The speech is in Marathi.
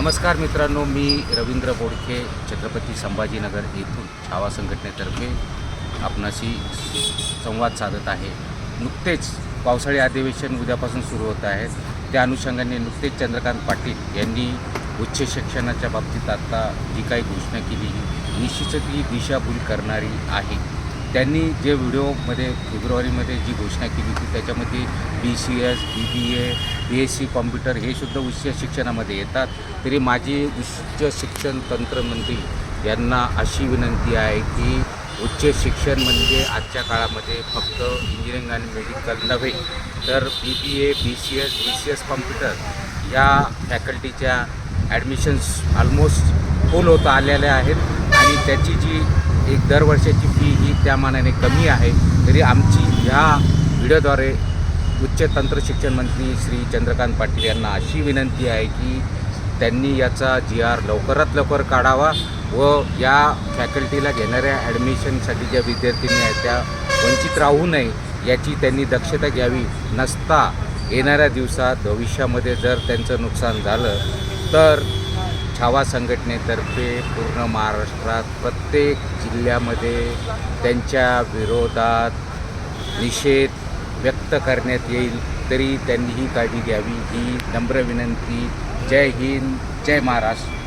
नमस्कार मित्रांनो मी रवींद्र बोडके छत्रपती संभाजीनगर येथून छावा संघटनेतर्फे आपणाशी संवाद साधत आहे. नुकतेच पावसाळी अधिवेशन उद्यापासून सुरू होत आहे. त्या अनुषंगाने नुकतेच चंद्रकांत पाटील यांनी उच्च शिक्षणाच्या बाबतीत आता जी काही घोषणा केली निश्चितच ही दिशाभूल करणारी आहे. त्यांनी जे व्हिडिओमध्ये फेब्रुवारीमध्ये जी घोषणा केली होती त्याच्यामध्ये B C S B B A B S C computer हे सुद्धा उच्च शिक्षणामध्ये येतात. तरी माझी उच्च शिक्षण तंत्रमंत्री यांना अशी विनंती आहे की उच्च शिक्षण म्हणजे आजच्या काळामध्ये फक्त इंजिनिअरिंग आणि मेडिकल नव्हे तर B B A B C S B C S computer या फॅकल्टीच्या ॲडमिशन्स ऑलमोस्ट फुल होत आलेल्या आहेत. त्याची जी एक दरवर्षाची फी ही त्या मानाने कमी आहे. तरी आमची ह्या व्हिडिओद्वारे उच्च तंत्र शिक्षण मंत्री श्री चंद्रकांत पाटील यांना अशी विनंती आहे की त्यांनी याचा जी आर लवकरात लवकर काढावा व या फॅकल्टीला घेणाऱ्या ॲडमिशनसाठी ज्या विद्यार्थिनी आहेत त्या वंचित राहू नये याची त्यांनी दक्षता घ्यावी. नसता येणाऱ्या दिवसात भविष्यामध्ये जर त्यांचं नुकसान झालं तर छावा संघटनेतर्फे पूर्ण महाराष्ट्रात प्रत्येक जिल्ह्यामध्ये त्यांच्या विरोधात निषेध व्यक्त करण्यात येईल तरी त्यांनी ही काळजी घ्यावी. ही नम्र विनंती. जय हिंद जय महाराष्ट्र.